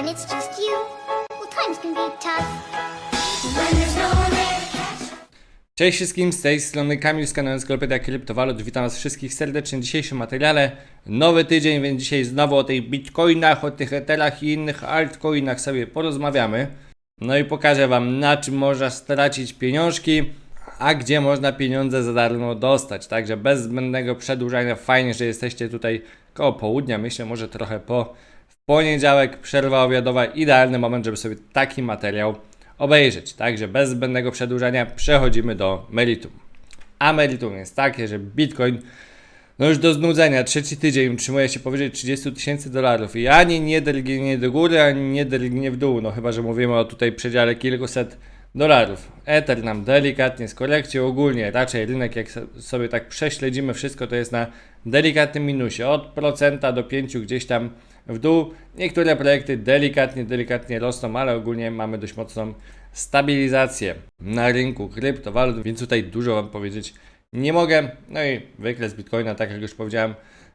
when it's just you. Well, times can be tough. When there's no one there. Cześć wszystkim, z tej strony Kamil z kanału Kryptowalut. Witam Was wszystkich serdecznie w dzisiejszym materiale. Nowy tydzień, więc dzisiaj znowu o tych bitcoinach, o tych etherach i innych altcoinach sobie porozmawiamy. No i pokażę Wam na czym można stracić pieniążki, a gdzie można pieniądze za darmo dostać. Także bez zbędnego przedłużania, fajnie, że jesteście tutaj koło południa, myślę może trochę po poniedziałek, przerwa obiadowa, idealny moment, żeby sobie taki materiał obejrzeć. Także bez zbędnego przedłużania przechodzimy do meritum. A meritum jest takie, że Bitcoin no już do znudzenia, trzeci tydzień utrzymuje się powyżej 30 tysięcy dolarów i ani nie drgnie do góry, ani nie drgnie w dół, no chyba, że mówimy o tutaj przedziale kilkuset dolarów. Ether nam delikatnie z korekcją, ogólnie raczej rynek jak so- sobie tak prześledzimy wszystko, to jest na delikatnym minusie, od procenta do 5 gdzieś tam w dół. Niektóre projekty delikatnie, delikatnie rosną, ale ogólnie mamy dość mocną stabilizację na rynku kryptowalut, więc tutaj dużo Wam powiedzieć nie mogę. No i wykres Bitcoina, tak jak już powiedziałem,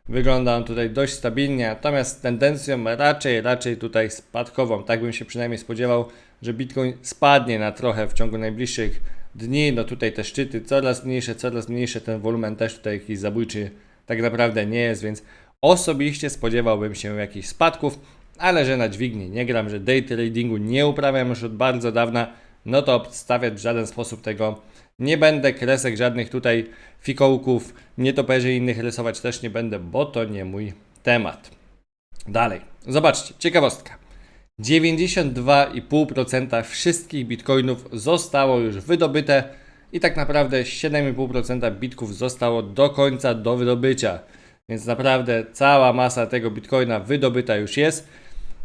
wygląda on tutaj dość stabilnie, natomiast z tendencją raczej, raczej tutaj spadkową. Tak bym się przynajmniej spodziewał, że Bitcoin spadnie na trochę w ciągu najbliższych dni. No tutaj te szczyty coraz mniejsze, coraz mniejsze, ten wolumen też tutaj jakiś zabójczy tak naprawdę nie jest, więc osobiście spodziewałbym się jakichś spadków, ale że na dźwigni nie gram, że day tradingu nie uprawiam już od bardzo dawna, no to obstawiać w żaden sposób tego nie będę. Kresek żadnych tutaj fikołków, nietoperzy innych rysować też nie będę, bo to nie mój temat. Dalej, zobaczcie, ciekawostka. 92,5% wszystkich bitcoinów zostało już wydobyte i tak naprawdę 7,5% bitków zostało do końca do wydobycia. Więc naprawdę cała masa tego bitcoina wydobyta już jest.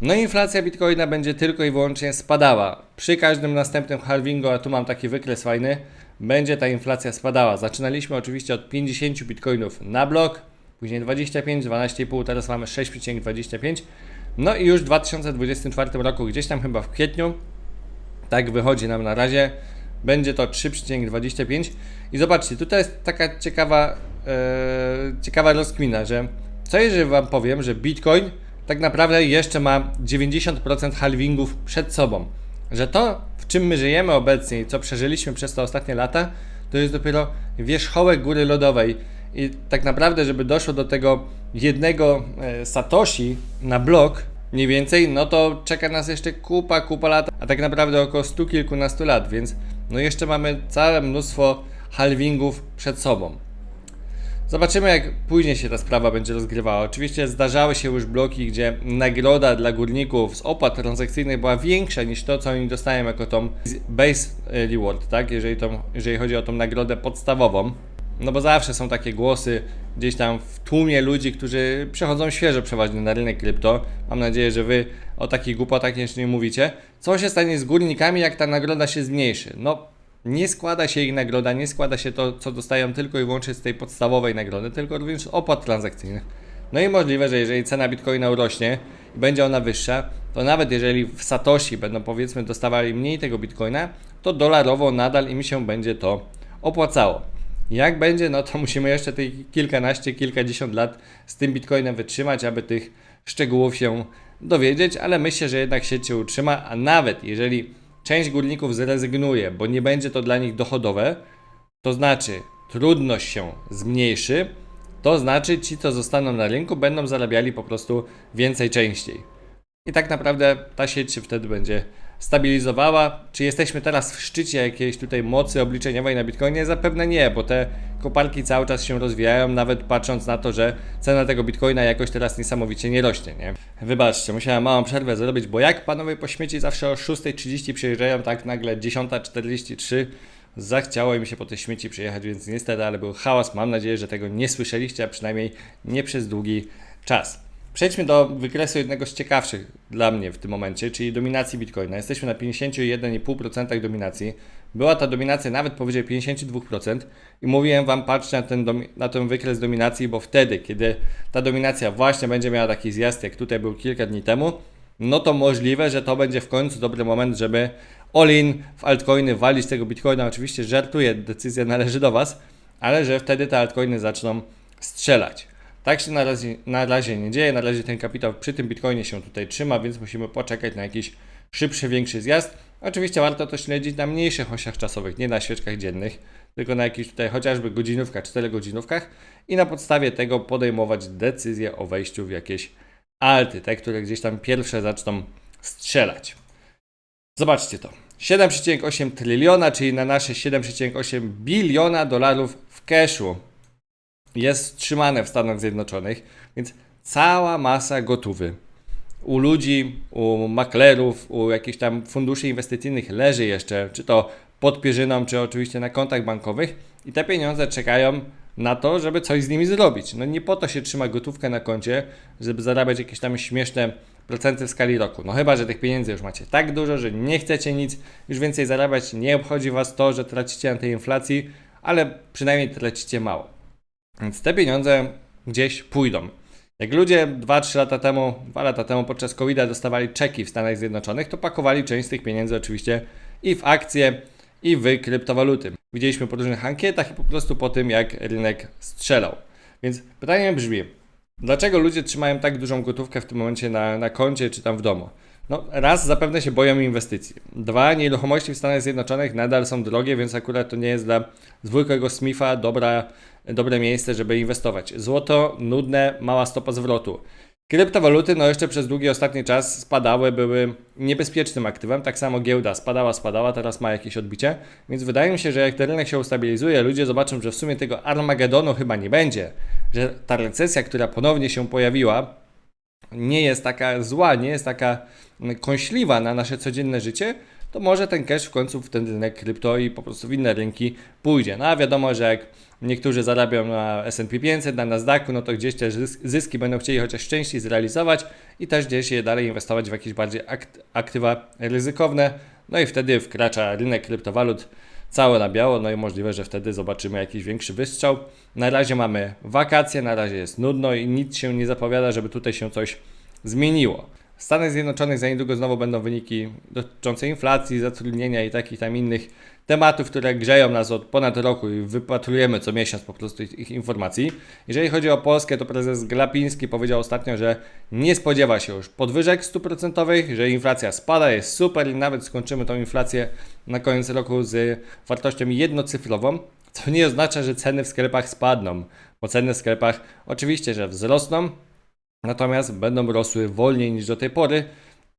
No i inflacja bitcoina będzie tylko i wyłącznie spadała. Przy każdym następnym halvingu, a tu mam taki wykres fajny, będzie ta inflacja spadała. Zaczynaliśmy oczywiście od 50 bitcoinów na blok, później 25, 12,5, teraz mamy 6,25. No i już w 2024 roku, gdzieś tam chyba w kwietniu, tak wychodzi nam na razie, będzie to 3,25. I zobaczcie, tutaj jest taka ciekawa, e, ciekawa rozkmina, że co jeżeli Wam powiem, że Bitcoin tak naprawdę jeszcze ma 90% halvingów przed sobą. Że to, w czym my żyjemy obecnie i co przeżyliśmy przez te ostatnie lata, to jest dopiero wierzchołek góry lodowej. I tak naprawdę, żeby doszło do tego jednego e, Satoshi na blok, mniej więcej, no to czeka nas jeszcze kupa, kupa lat, a tak naprawdę około stu kilkunastu lat, więc no jeszcze mamy całe mnóstwo halvingów przed sobą. Zobaczymy, jak później się ta sprawa będzie rozgrywała. Oczywiście zdarzały się już bloki, gdzie nagroda dla górników z opłat transakcyjnych była większa niż to, co oni dostają jako tą base reward, tak? Jeżeli, tą, jeżeli chodzi o tą nagrodę podstawową. No bo zawsze są takie głosy gdzieś tam w tłumie ludzi, którzy przechodzą świeżo przeważnie na rynek krypto. Mam nadzieję, że wy o takich głupotach jeszcze nie mówicie. Co się stanie z górnikami, jak ta nagroda się zmniejszy? No, nie składa się ich nagroda, nie składa się to, co dostają tylko i wyłącznie z tej podstawowej nagrody, tylko również z opłat transakcyjnych. No i możliwe, że jeżeli cena bitcoina urośnie i będzie ona wyższa, to nawet jeżeli w Satoshi będą powiedzmy dostawali mniej tego bitcoina, to dolarowo nadal im się będzie to opłacało. Jak będzie, no to musimy jeszcze tych kilkanaście, kilkadziesiąt lat z tym bitcoinem wytrzymać, aby tych szczegółów się dowiedzieć, ale myślę, że jednak sieć się utrzyma, a nawet jeżeli część górników zrezygnuje, bo nie będzie to dla nich dochodowe, to znaczy trudność się zmniejszy, to znaczy ci, co zostaną na rynku, będą zarabiali po prostu więcej częściej. I tak naprawdę ta sieć się wtedy będzie stabilizowała. Czy jesteśmy teraz w szczycie jakiejś tutaj mocy obliczeniowej na Bitcoinie? Zapewne nie, bo te koparki cały czas się rozwijają, nawet patrząc na to, że cena tego Bitcoina jakoś teraz niesamowicie nie rośnie, nie? Wybaczcie, musiałem małą przerwę zrobić, bo jak panowie po śmieci zawsze o 6.30 przyjeżdżają, tak nagle 10.43 zachciało im się po te śmieci przyjechać, więc niestety, ale był hałas. Mam nadzieję, że tego nie słyszeliście, a przynajmniej nie przez długi czas. Przejdźmy do wykresu jednego z ciekawszych dla mnie w tym momencie, czyli dominacji Bitcoina. Jesteśmy na 51,5% dominacji. Była ta dominacja nawet powyżej 52% i mówiłem Wam, patrzcie na ten, na ten wykres dominacji, bo wtedy, kiedy ta dominacja właśnie będzie miała taki zjazd, jak tutaj był kilka dni temu, no to możliwe, że to będzie w końcu dobry moment, żeby all-in w altcoiny walić tego Bitcoina. Oczywiście żartuję, decyzja należy do Was, ale że wtedy te altcoiny zaczną strzelać. Tak się na razie, na razie nie dzieje, na razie ten kapitał przy tym bitcoinie się tutaj trzyma, więc musimy poczekać na jakiś szybszy, większy zjazd. Oczywiście warto to śledzić na mniejszych osiach czasowych, nie na świeczkach dziennych, tylko na jakichś tutaj chociażby godzinówkach, 4 godzinówkach i na podstawie tego podejmować decyzję o wejściu w jakieś alty, te, które gdzieś tam pierwsze zaczną strzelać. Zobaczcie to. 7,8 tryliona, czyli na nasze 7,8 biliona dolarów w cashu jest trzymane w Stanach Zjednoczonych, więc cała masa gotówy. U ludzi, u maklerów, u jakichś tam funduszy inwestycyjnych leży jeszcze, czy to pod pierzyną, czy oczywiście na kontach bankowych i te pieniądze czekają na to, żeby coś z nimi zrobić. No nie po to się trzyma gotówkę na koncie, żeby zarabiać jakieś tam śmieszne procenty w skali roku. No chyba, że tych pieniędzy już macie tak dużo, że nie chcecie nic już więcej zarabiać, nie obchodzi Was to, że tracicie na tej inflacji, ale przynajmniej tracicie mało. Więc te pieniądze gdzieś pójdą. Jak ludzie 2-3 lata temu, 2 lata temu podczas COVID-a dostawali czeki w Stanach Zjednoczonych, to pakowali część z tych pieniędzy oczywiście i w akcje, i w kryptowaluty. Widzieliśmy po różnych ankietach i po prostu po tym, jak rynek strzelał. Więc pytanie brzmi, dlaczego ludzie trzymają tak dużą gotówkę w tym momencie na, na koncie czy tam w domu? No, raz zapewne się boją inwestycji. Dwa, nieruchomości w Stanach Zjednoczonych nadal są drogie, więc akurat to nie jest dla zwykłego Smitha dobra, dobre miejsce, żeby inwestować. Złoto, nudne, mała stopa zwrotu. Kryptowaluty, no jeszcze przez długi ostatni czas spadały, były niebezpiecznym aktywem. Tak samo giełda spadała, spadała, teraz ma jakieś odbicie. Więc wydaje mi się, że jak ten rynek się ustabilizuje, ludzie zobaczą, że w sumie tego Armagedonu chyba nie będzie, że ta recesja, która ponownie się pojawiła, nie jest taka zła, nie jest taka kąśliwa na nasze codzienne życie, to może ten cash w końcu w ten rynek krypto i po prostu w inne rynki pójdzie. No a wiadomo, że jak niektórzy zarabiają na S&P 500, na Nasdaqu, no to gdzieś te zys- zyski będą chcieli chociaż częściej zrealizować i też gdzieś je dalej inwestować w jakieś bardziej akt- aktywa ryzykowne. No i wtedy wkracza rynek kryptowalut całe na biało, no i możliwe, że wtedy zobaczymy jakiś większy wystrzał. Na razie mamy wakacje, na razie jest nudno i nic się nie zapowiada, żeby tutaj się coś zmieniło. W Stanach Zjednoczonych za niedługo znowu będą wyniki dotyczące inflacji, zatrudnienia i takich tam innych tematów, które grzeją nas od ponad roku i wypatrujemy co miesiąc po prostu ich, informacji. Jeżeli chodzi o Polskę, to prezes Glapiński powiedział ostatnio, że nie spodziewa się już podwyżek stuprocentowych, że inflacja spada, jest super i nawet skończymy tą inflację na koniec roku z wartością jednocyfrową, co nie oznacza, że ceny w sklepach spadną, bo ceny w sklepach oczywiście, że wzrosną, natomiast będą rosły wolniej niż do tej pory.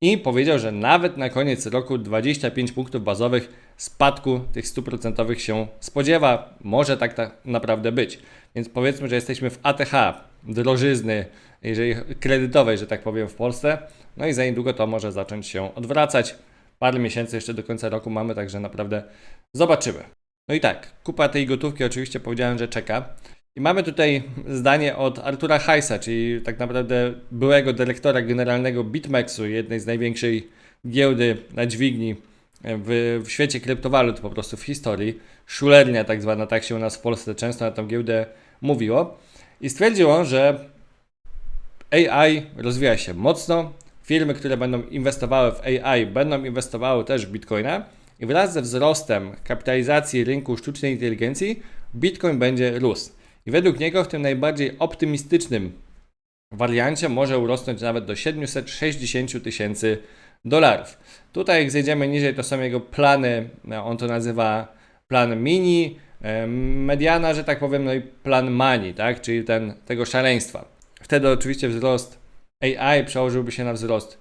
I powiedział, że nawet na koniec roku 25 punktów bazowych spadku tych 100% się spodziewa. Może tak, tak naprawdę być. Więc powiedzmy, że jesteśmy w ATH, drożyzny, jeżeli kredytowej, że tak powiem, w Polsce. No i za niedługo to może zacząć się odwracać. Parę miesięcy jeszcze do końca roku mamy, także naprawdę zobaczymy. No i tak, kupa tej gotówki oczywiście powiedziałem, że czeka. I mamy tutaj zdanie od Artura Heisa, czyli tak naprawdę byłego dyrektora generalnego BitMEXu, jednej z największej giełdy na dźwigni w, w świecie kryptowalut po prostu w historii. Szulernia tak zwana, tak się u nas w Polsce często na tą giełdę mówiło. I stwierdził on, że AI rozwija się mocno. Firmy, które będą inwestowały w AI, będą inwestowały też w Bitcoina. I wraz ze wzrostem kapitalizacji rynku sztucznej inteligencji, Bitcoin będzie rósł. I według niego w tym najbardziej optymistycznym wariancie może urosnąć nawet do 760 tysięcy dolarów. Tutaj jak zejdziemy niżej, to są jego plany, on to nazywa plan mini, em, mediana, że tak powiem, no i plan mani, tak, czyli ten, tego szaleństwa. Wtedy oczywiście wzrost AI przełożyłby się na wzrost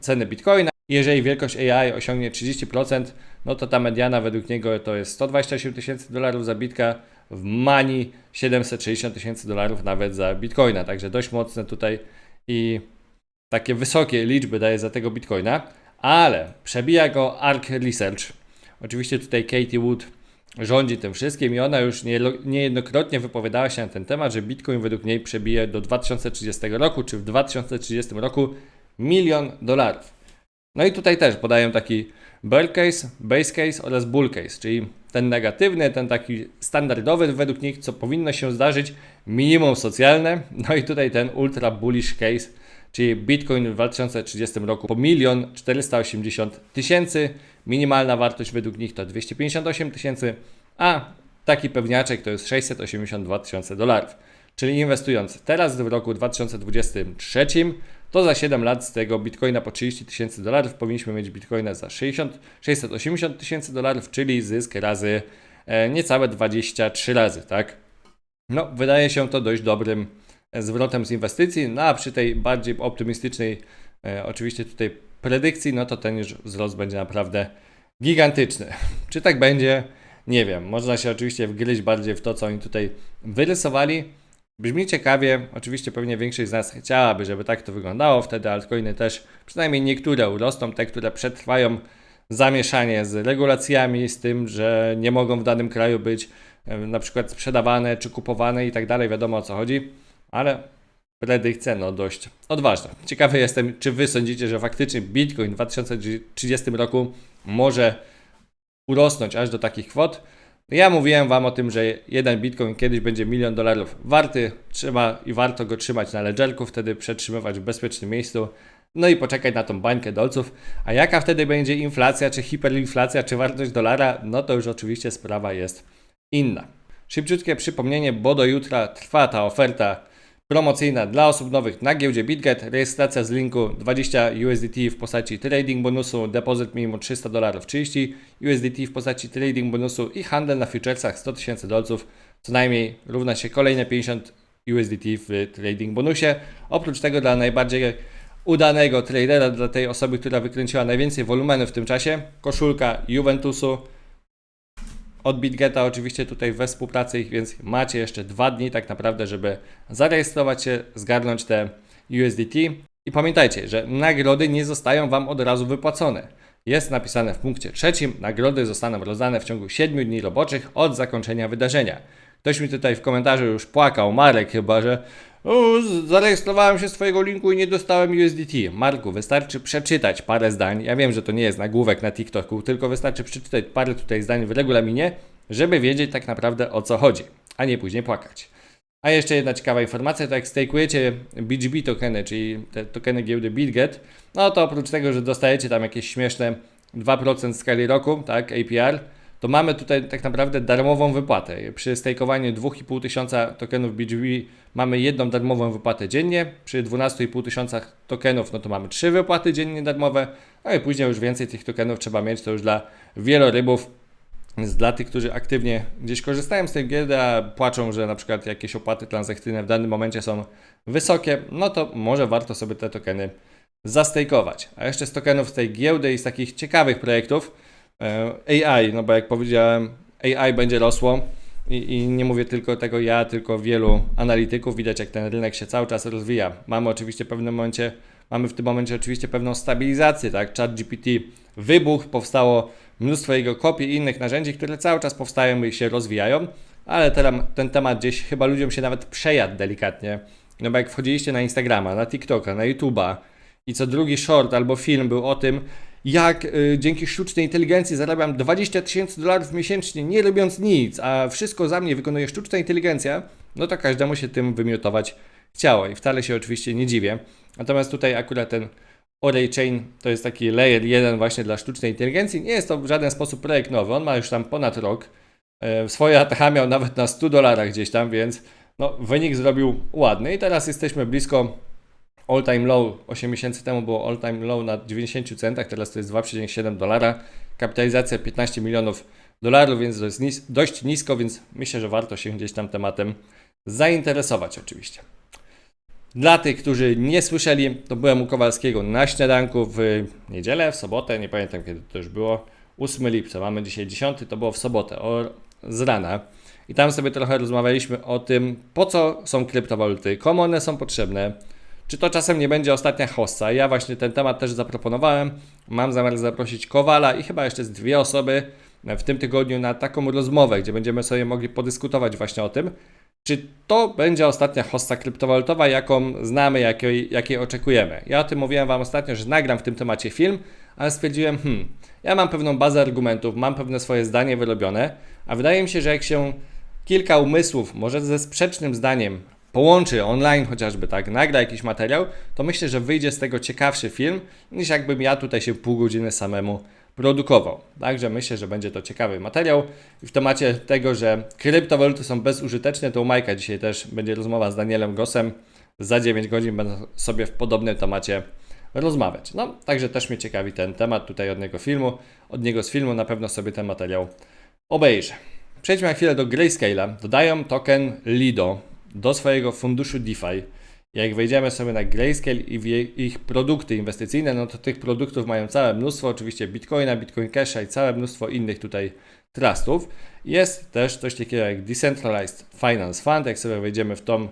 ceny bitcoina. Jeżeli wielkość AI osiągnie 30%, no to ta mediana według niego to jest 128 tysięcy dolarów za bitka, w mani 760 tysięcy dolarów nawet za bitcoina, także dość mocne tutaj i takie wysokie liczby daje za tego bitcoina, ale przebija go ARK Research. Oczywiście tutaj Katie Wood rządzi tym wszystkim i ona już nie, niejednokrotnie wypowiadała się na ten temat, że bitcoin według niej przebije do 2030 roku, czy w 2030 roku milion dolarów. No i tutaj też podają taki bear case, base case oraz bull case, czyli ten negatywny, ten taki standardowy według nich, co powinno się zdarzyć, minimum socjalne, no i tutaj ten ultra bullish case, czyli Bitcoin w 2030 roku po 1 480 tysięcy, minimalna wartość według nich to 258 tysięcy, a taki pewniaczek to jest 682 tysiące dolarów. Czyli inwestując teraz w roku 2023, to za 7 lat z tego bitcoina po 30 tysięcy dolarów powinniśmy mieć bitcoina za 60, 680 tysięcy dolarów, czyli zysk razy e, niecałe 23 razy, tak? No, wydaje się to dość dobrym e, zwrotem z inwestycji, no a przy tej bardziej optymistycznej, e, oczywiście tutaj predykcji, no to ten już wzrost będzie naprawdę gigantyczny. Czy tak będzie? Nie wiem. Można się oczywiście wgryźć bardziej w to, co oni tutaj wyrysowali. Brzmi ciekawie. Oczywiście pewnie większość z nas chciałaby, żeby tak to wyglądało. Wtedy altcoiny też, przynajmniej niektóre urosną, te, które przetrwają zamieszanie z regulacjami, z tym, że nie mogą w danym kraju być na przykład sprzedawane czy kupowane i tak dalej. Wiadomo o co chodzi, ale predykcja no dość odważna. Ciekawy jestem, czy wy sądzicie, że faktycznie Bitcoin w 2030 roku może urosnąć aż do takich kwot. Ja mówiłem Wam o tym, że jeden bitcoin kiedyś będzie milion dolarów warty, trzeba i warto go trzymać na ledgerku, wtedy przetrzymywać w bezpiecznym miejscu, no i poczekać na tą bańkę dolców. A jaka wtedy będzie inflacja, czy hiperinflacja, czy wartość dolara, no to już oczywiście sprawa jest inna. Szybciutkie przypomnienie, bo do jutra trwa ta oferta promocyjna dla osób nowych na giełdzie BitGet. Rejestracja z linku 20 USDT w postaci trading bonusu, depozyt minimum 300 dolarów 30 USDT w postaci trading bonusu i handel na futuresach 100 tysięcy dolców, co najmniej równa się kolejne 50 USDT w trading bonusie. Oprócz tego dla najbardziej udanego tradera, dla tej osoby, która wykręciła najwięcej wolumenu w tym czasie, koszulka Juventusu, od BitGeta oczywiście tutaj we współpracy ich, więc macie jeszcze dwa dni tak naprawdę, żeby zarejestrować się, zgarnąć te USDT. I pamiętajcie, że nagrody nie zostają Wam od razu wypłacone. Jest napisane w punkcie trzecim, nagrody zostaną rozdane w ciągu 7 dni roboczych od zakończenia wydarzenia. Ktoś mi tutaj w komentarzu już płakał, Marek chyba, że zarejestrowałem się z Twojego linku i nie dostałem USDT. Marku, wystarczy przeczytać parę zdań. Ja wiem, że to nie jest nagłówek na TikToku, tylko wystarczy przeczytać parę tutaj zdań w regulaminie, żeby wiedzieć tak naprawdę o co chodzi, a nie później płakać. A jeszcze jedna ciekawa informacja, to jak stakujecie BGB tokeny, czyli te tokeny giełdy BitGet, no to oprócz tego, że dostajecie tam jakieś śmieszne 2% w skali roku, tak, APR, to mamy tutaj tak naprawdę darmową wypłatę. Przy stakowaniu 2,5 tysiąca tokenów BGB mamy jedną darmową wypłatę dziennie, przy 12,5 tysiącach tokenów no to mamy trzy wypłaty dziennie darmowe, no i później już więcej tych tokenów trzeba mieć, to już dla wielorybów, więc dla tych, którzy aktywnie gdzieś korzystają z tej giełdy, a płaczą, że na przykład jakieś opłaty transakcyjne w danym momencie są wysokie, no to może warto sobie te tokeny zastejkować. A jeszcze z tokenów z tej giełdy i z takich ciekawych projektów AI, no bo jak powiedziałem, AI będzie rosło i, i nie mówię tylko tego ja, tylko wielu analityków. Widać, jak ten rynek się cały czas rozwija. Mamy oczywiście w pewnym momencie, mamy w tym momencie oczywiście pewną stabilizację, tak? ChatGPT wybuch, powstało mnóstwo jego kopii i innych narzędzi, które cały czas powstają i się rozwijają, ale teraz ten temat gdzieś chyba ludziom się nawet przejadł delikatnie. No bo jak wchodziliście na Instagrama, na TikToka, na YouTube'a i co drugi short albo film był o tym, jak y, dzięki sztucznej inteligencji zarabiam 20 tysięcy dolarów miesięcznie, nie robiąc nic, a wszystko za mnie wykonuje sztuczna inteligencja, no to każdemu się tym wymiotować chciało i wcale się oczywiście nie dziwię. Natomiast tutaj akurat ten Oray Chain to jest taki layer 1 właśnie dla sztucznej inteligencji. Nie jest to w żaden sposób projekt nowy, on ma już tam ponad rok. E, Swoje ATH miał nawet na 100 dolarach gdzieś tam, więc no, wynik zrobił ładny i teraz jesteśmy blisko all time low. 8 miesięcy temu było all time low na 90 centach, teraz to jest 2,7 dolara. Kapitalizacja 15 milionów dolarów, więc to jest dość nisko, więc myślę, że warto się gdzieś tam tematem zainteresować oczywiście. Dla tych, którzy nie słyszeli, to byłem u Kowalskiego na śniadanku w niedzielę, w sobotę, nie pamiętam kiedy to już było, 8 lipca, mamy dzisiaj 10, to było w sobotę, o, z rana. I tam sobie trochę rozmawialiśmy o tym, po co są kryptowaluty, komu one są potrzebne, czy to czasem nie będzie ostatnia hossa. Ja właśnie ten temat też zaproponowałem. Mam zamiar zaprosić Kowala i chyba jeszcze z dwie osoby w tym tygodniu na taką rozmowę, gdzie będziemy sobie mogli podyskutować właśnie o tym, czy to będzie ostatnia hossa kryptowalutowa, jaką znamy, jakiej, jakiej oczekujemy. Ja o tym mówiłem Wam ostatnio, że nagram w tym temacie film, ale stwierdziłem, hmm, ja mam pewną bazę argumentów, mam pewne swoje zdanie wyrobione, a wydaje mi się, że jak się kilka umysłów, może ze sprzecznym zdaniem, połączy online chociażby, tak, nagra jakiś materiał, to myślę, że wyjdzie z tego ciekawszy film, niż jakbym ja tutaj się pół godziny samemu produkował. Także myślę, że będzie to ciekawy materiał. I w temacie tego, że kryptowaluty są bezużyteczne, to u Majka dzisiaj też będzie rozmowa z Danielem Gosem. Za 9 godzin będę sobie w podobnym temacie rozmawiać. No, także też mnie ciekawi ten temat tutaj od niego filmu. Od niego z filmu na pewno sobie ten materiał obejrzę. Przejdźmy na chwilę do Grayscale'a. Dodają token Lido do swojego funduszu DeFi. Jak wejdziemy sobie na Grayscale i w ich produkty inwestycyjne, no to tych produktów mają całe mnóstwo, oczywiście Bitcoina, Bitcoin Casha i całe mnóstwo innych tutaj trustów. Jest też coś takiego jak Decentralized Finance Fund. Jak sobie wejdziemy w tą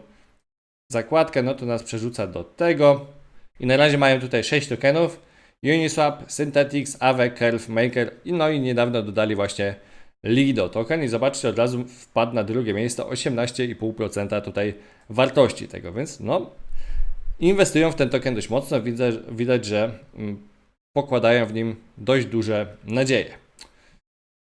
zakładkę, no to nas przerzuca do tego. I na razie mają tutaj 6 tokenów. Uniswap, Synthetics, Aave, Curve, Maker no i niedawno dodali właśnie Lido token i zobaczcie, od razu wpadł na drugie miejsce 18,5% tutaj wartości tego, więc no inwestują w ten token dość mocno, widać, widać że mm, pokładają w nim dość duże nadzieje.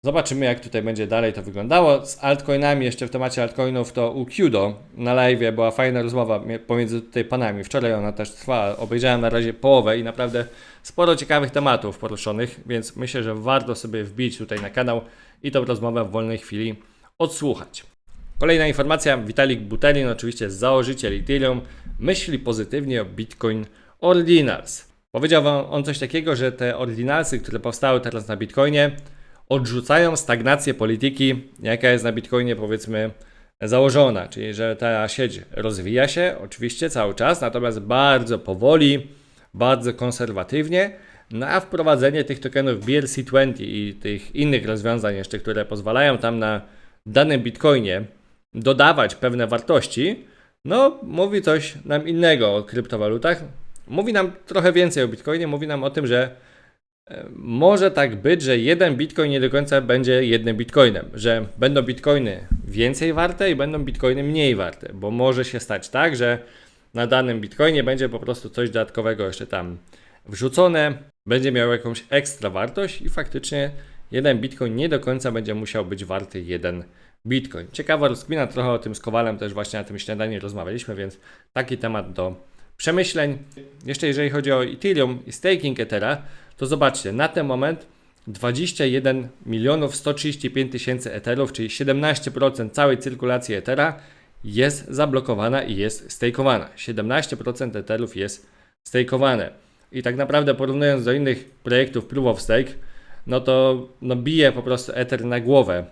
Zobaczymy, jak tutaj będzie dalej to wyglądało. Z altcoinami, jeszcze w temacie altcoinów, to u Qdo na live była fajna rozmowa pomiędzy tutaj panami. Wczoraj ona też trwała. Obejrzałem na razie połowę i naprawdę sporo ciekawych tematów poruszonych, więc myślę, że warto sobie wbić tutaj na kanał i tą rozmowę w wolnej chwili odsłuchać. Kolejna informacja, Vitalik Buterin, oczywiście założyciel Ethereum, myśli pozytywnie o Bitcoin Ordinals. Powiedział wam on coś takiego, że te ordinalsy, które powstały teraz na Bitcoinie, odrzucają stagnację polityki, jaka jest na Bitcoinie powiedzmy założona, czyli że ta sieć rozwija się oczywiście cały czas, natomiast bardzo powoli, bardzo konserwatywnie, no a wprowadzenie tych tokenów BRC20 i tych innych rozwiązań jeszcze, które pozwalają tam na danym Bitcoinie dodawać pewne wartości, no mówi coś nam innego o kryptowalutach. Mówi nam trochę więcej o Bitcoinie, mówi nam o tym, że może tak być, że jeden bitcoin nie do końca będzie jednym bitcoinem, że będą bitcoiny więcej warte i będą bitcoiny mniej warte, bo może się stać tak, że na danym bitcoinie będzie po prostu coś dodatkowego jeszcze tam wrzucone, będzie miał jakąś ekstra wartość i faktycznie jeden bitcoin nie do końca będzie musiał być warty jeden bitcoin. Ciekawa rozkmina, trochę o tym z Kowalem też właśnie na tym śniadaniu rozmawialiśmy, więc taki temat do przemyśleń. Jeszcze jeżeli chodzi o Ethereum i staking Ethera, to zobaczcie, na ten moment 21 milionów 135 tysięcy Etherów, czyli 17% całej cyrkulacji Ethera jest zablokowana i jest stakeowana. 17% Etherów jest stakeowane. I tak naprawdę porównując do innych projektów Proof of Stake, no to no bije po prostu Ether na głowę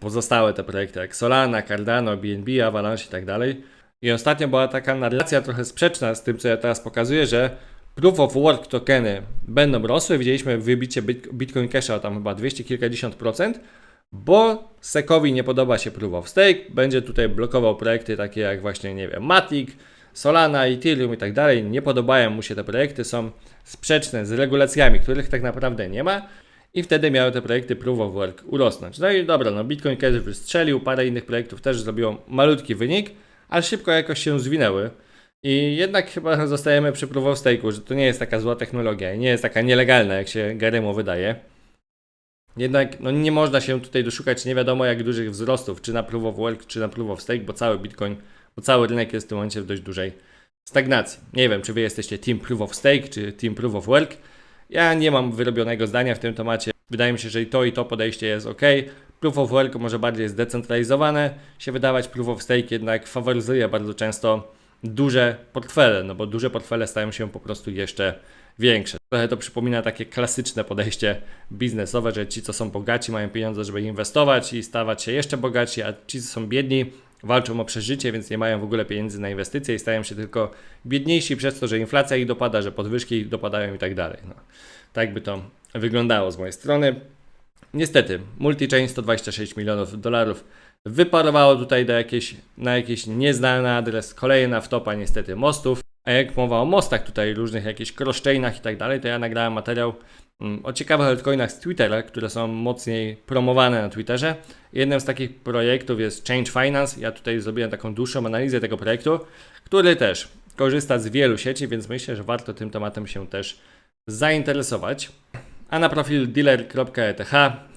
pozostałe te projekty jak Solana, Cardano, BNB, Avalanche i tak dalej. I ostatnio była taka narracja trochę sprzeczna z tym, co ja teraz pokazuję, że Proof of Work tokeny będą rosły. Widzieliśmy wybicie Bit- Bitcoin Casha tam chyba 200 kilkadziesiąt procent, bo Sekowi nie podoba się Proof of Stake, będzie tutaj blokował projekty takie jak właśnie, nie wiem, Matic, Solana, Ethereum i tak dalej. Nie podobają mu się te projekty, są sprzeczne z regulacjami, których tak naprawdę nie ma. I wtedy miały te projekty Proof of Work urosnąć. No i dobra, no Bitcoin Cash wystrzelił, parę innych projektów też zrobiło malutki wynik, ale szybko jakoś się zwinęły. I jednak chyba zostajemy przy Proof of Stake'u, że to nie jest taka zła technologia i nie jest taka nielegalna, jak się Garemu wydaje. Jednak no, nie można się tutaj doszukać nie wiadomo jak dużych wzrostów, czy na Proof of Work, czy na Proof of Stake, bo cały Bitcoin, bo cały rynek jest w tym momencie w dość dużej stagnacji. Nie wiem, czy wy jesteście Team Proof of Stake, czy Team Proof of Work. Ja nie mam wyrobionego zdania w tym temacie. Wydaje mi się, że i to, i to podejście jest ok. Proof of Work może bardziej zdecentralizowane się wydawać, Proof of Stake jednak faworyzuje bardzo często duże portfele, no bo duże portfele stają się po prostu jeszcze większe. Trochę to przypomina takie klasyczne podejście biznesowe, że ci, co są bogaci, mają pieniądze, żeby inwestować i stawać się jeszcze bogaci, a ci, co są biedni, walczą o przeżycie, więc nie mają w ogóle pieniędzy na inwestycje i stają się tylko biedniejsi przez to, że inflacja ich dopada, że podwyżki ich dopadają i tak dalej. No, tak by to wyglądało z mojej strony. Niestety, multi-chain 126 milionów dolarów wyparowało tutaj do jakieś, na jakiś nieznany adres. Kolejna wtopa niestety mostów. A jak mowa o mostach tutaj, różnych jakichś cross-chainach i tak dalej, to ja nagrałem materiał mm, o ciekawych altcoinach z Twittera, które są mocniej promowane na Twitterze. Jednym z takich projektów jest Change Finance. Ja tutaj zrobiłem taką dłuższą analizę tego projektu, który też korzysta z wielu sieci, więc myślę, że warto tym tematem się też zainteresować. A na profil dealer.eth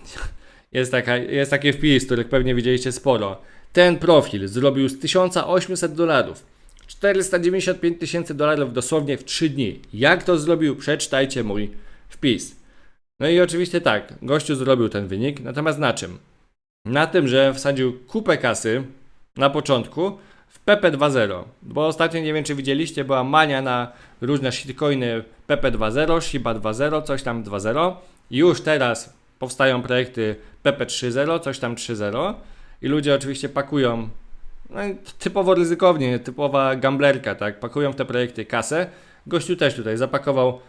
jest, taka, jest taki wpis, których pewnie widzieliście sporo. ten profil zrobił z 1800 dolarów 495 tysięcy dolarów dosłownie w 3 dni. Jak to zrobił? Przeczytajcie mój wpis. No i oczywiście tak, gościu zrobił ten wynik, natomiast na czym? Na tym, że wsadził kupę kasy na początku w PP2.0, bo ostatnio nie wiem czy widzieliście, była mania na różne shitcoiny PP2.0, Shiba 2.0, coś tam 2.0 i już teraz powstają projekty PP3.0, coś tam 3.0 i ludzie oczywiście pakują no, typowo ryzykownie, typowa gamblerka, tak, pakują w te projekty kasę. Gościu też tutaj zapakował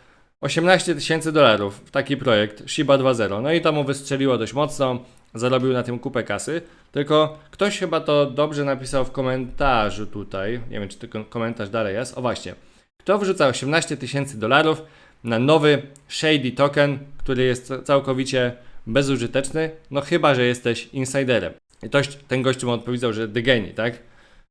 18 tysięcy dolarów w taki projekt Shiba 2.0. No i to mu wystrzeliło dość mocno, zarobił na tym kupę kasy. Tylko ktoś chyba to dobrze napisał w komentarzu tutaj. Nie wiem, czy ten komentarz dalej jest. O właśnie. Kto wrzuca 18 tysięcy dolarów na nowy Shady Token, który jest całkowicie bezużyteczny? No chyba, że jesteś insiderem. I toś, ten gościu mu odpowiedział, że degeni, tak?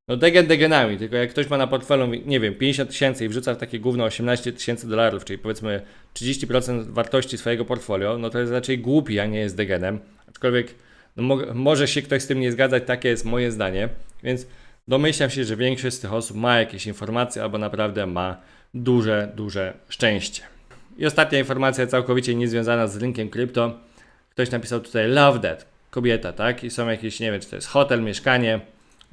No degen degenami, tylko jak ktoś ma na portfelu, nie wiem, 50 tysięcy i wrzuca w takie gówno 18 tysięcy dolarów, czyli powiedzmy 30% wartości swojego portfolio, no to jest raczej głupi, a nie jest degenem. Aczkolwiek no, mo może się ktoś z tym nie zgadzać, takie jest moje zdanie, więc domyślam się, że większość z tych osób ma jakieś informacje albo naprawdę ma duże, duże szczęście. I ostatnia informacja całkowicie niezwiązana z rynkiem krypto. Ktoś napisał tutaj Love That, kobieta, tak? I są jakieś, nie wiem, czy to jest hotel, mieszkanie,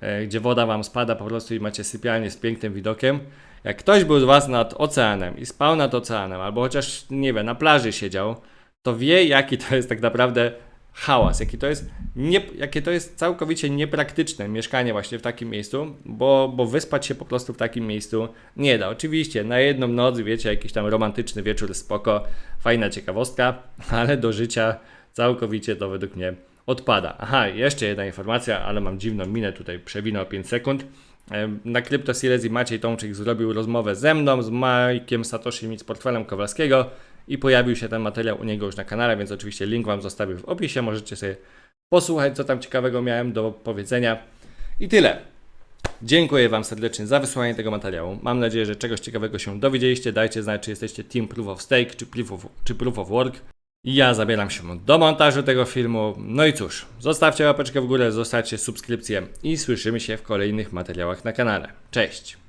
e, gdzie woda wam spada po prostu i macie sypialnię z pięknym widokiem. Jak ktoś był z was nad oceanem i spał nad oceanem, albo chociaż, nie wiem, na plaży siedział, to wie, jaki to jest tak naprawdę hałas, jaki to jest, nie, jakie to jest całkowicie niepraktyczne mieszkanie właśnie w takim miejscu, bo, bo wyspać się po prostu w takim miejscu nie da. Oczywiście na jedną noc, wiecie, jakiś tam romantyczny wieczór, spoko, fajna ciekawostka, ale do życia całkowicie to według mnie odpada. Aha, jeszcze jedna informacja, ale mam dziwną minę, tutaj przewinę o 5 sekund. Na Crypto Silesii Maciej Tomczyk zrobił rozmowę ze mną, z Majkiem Satoshi z portfelem Kowalskiego i pojawił się ten materiał u niego już na kanale, więc oczywiście link Wam zostawił w opisie, możecie sobie posłuchać, co tam ciekawego miałem do powiedzenia. I tyle. Dziękuję Wam serdecznie za wysłanie tego materiału. Mam nadzieję, że czegoś ciekawego się dowiedzieliście. Dajcie znać, czy jesteście Team Proof of Stake, czy Proof of, czy proof of Work. Ja zabieram się do montażu tego filmu. No i cóż, zostawcie łapeczkę w górę, zostawcie subskrypcję i słyszymy się w kolejnych materiałach na kanale. Cześć!